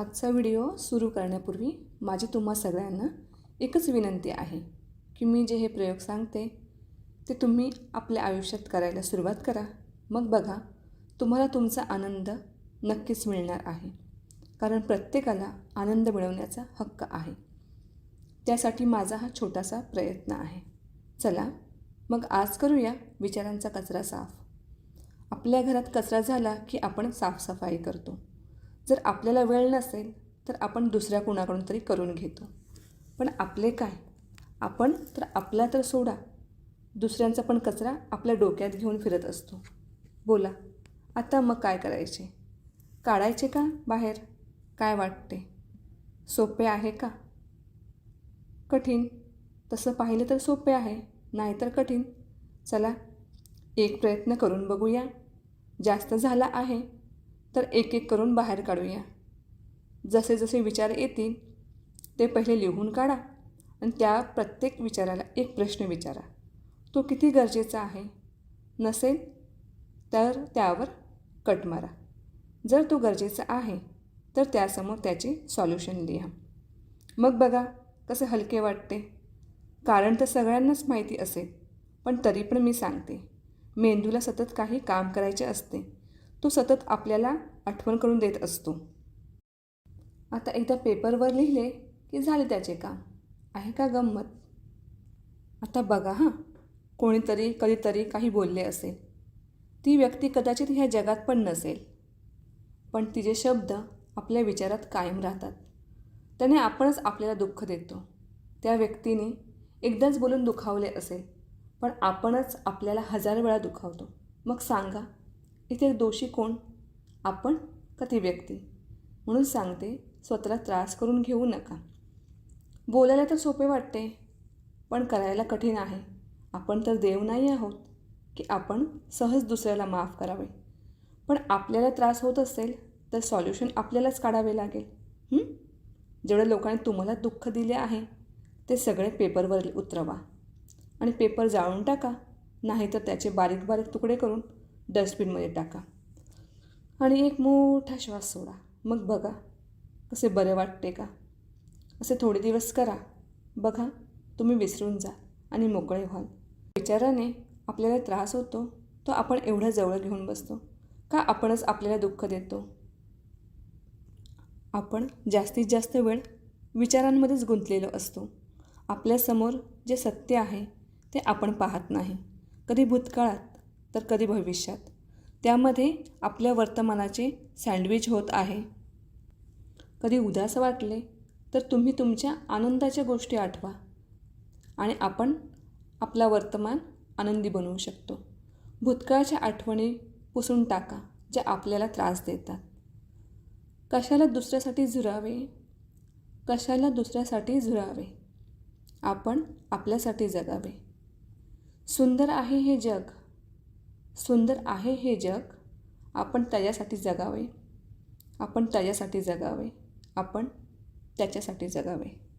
आजचा व्हिडिओ सुरू करण्यापूर्वी माझी तुम्हा सगळ्यांना एकच विनंती आहे की मी जे हे प्रयोग सांगते ते तुम्ही आपल्या आयुष्यात करायला सुरुवात करा. मग बघा तुम्हाला तुमचा आनंद नक्कीच मिळणार आहे कारण प्रत्येकाला आनंद मिळवण्याचा हक्क आहे. त्यासाठी माझा हा छोटासा प्रयत्न आहे. चला मग आज करूया विचारांचा कचरा साफ. आपल्या घरात कचरा झाला की आपण साफसफाई करतो. जर आपल्याला वेळ नसेल तर आपण दुसऱ्या कुणाकडून तरी करून घेतो. पण आपले काय? आपण तर आपला तर सोडा. दुसऱ्यांचा पण कचरा आपल्या डोक्यात घेऊन फिरत असतो. बोला आता मग काय करायचे? काढायचे का बाहेर? काय वाटते? सोपे आहे का? कठीण. तसं पाहिलं तर सोपे आहे नाहीतर कठीण. चला एक प्रयत्न करून बघूया. जास्त झाला आहे. तर एक एक करून बाहेर काढूया. जसे जसे विचार येतील ते पहिले लिहून काढा आणि त्या प्रत्येक विचाराला एक प्रश्न विचारा. तो किती गरजेचा आहे? नसेल तर त्यावर कट मारा. जर तो गरजेचा आहे तर त्यासमोर त्याचे सॉल्युशन लिहा. मग बघा कसे हलके वाटते. कारण तर सगळ्यांनाच माहिती असेल पण तरी पण मी सांगते. मेंदूला सतत काही काम करायचे असते. तो सतत आपल्याला आठवण करून देत असतो. आता एकदा पेपरवर लिहिले की झाले त्याचे काम. आहे का गंमत? आता बघा हां. कोणीतरी कधीतरी काही बोलले असेल. ती व्यक्ती कदाचित ह्या जगात पण नसेल. पण तिचे शब्द आपल्या विचारात कायम राहतात. त्याने आपणच आपल्याला दुःख देतो. त्या व्यक्तीने एकदाच बोलून दुखावले असेल. पण आपणच आपल्याला हजार वेळा दुखावतो. मग सांगा इथे दोषी कोण? आपण का ती व्यक्ती? म्हणून सांगते स्वतःला त्रास करून घेऊ नका. बोलायला तर सोपे वाटते पण करायला कठीण आहे. आपण तर देव नाही आहोत की आपण सहज दुसऱ्याला माफ करावे. पण आपल्याला त्रास होत असेल तर सॉल्युशन आपल्यालाच काढावे लागेल. जेवढ्या लोकांनी तुम्हाला दुःख दिले आहे ते सगळे पेपरवर उतरवा. आणि पेपर जाळून टाका नाहीतर त्याचे बारीक बारीक तुकडे करून डस्टबिनमध्ये टाका. आणि एक मोठा श्वास सोडा. मग बघा कसे बरे वाटते का? असे थोडे दिवस करा. बघा तुम्ही विसरून जा आणि मोकळे व्हाल. विचाराने आपल्याला त्रास होतो तो आपण एवढा जवळ घेऊन बसतो का आपणच आपल्याला दुःख देतो? आपण जास्तीत जास्त वेळ विचारांमध्येच गुंतलेलो असतो. आपल्यासमोर जे सत्य आहे ते आपण पाहत नाही. कधी भूतकाळात तर कधी भविष्यात? त्यामध्ये आपल्या वर्तमानाचे सँडविच होत आहे. कधी उदास वाटले तर तुम्ही तुमच्या आनंदाच्या गोष्टी आठवा आणि आपण आपला वर्तमान आनंदी बनवू शकतो. भूतकाळाच्या आठवणी पुसून टाका ज्या आपल्याला त्रास देतात. कशाला दुसऱ्यासाठी झुरावे? कशाला दुसऱ्यासाठी झुरावे? आपण आपल्यासाठी जगावे. सुंदर आहे हे जग. सुंदर आहे हे जग. आपण त्याच्यासाठी जगावे. आपण त्याच्यासाठी जगावे. आपण त्याच्यासाठी जगावे.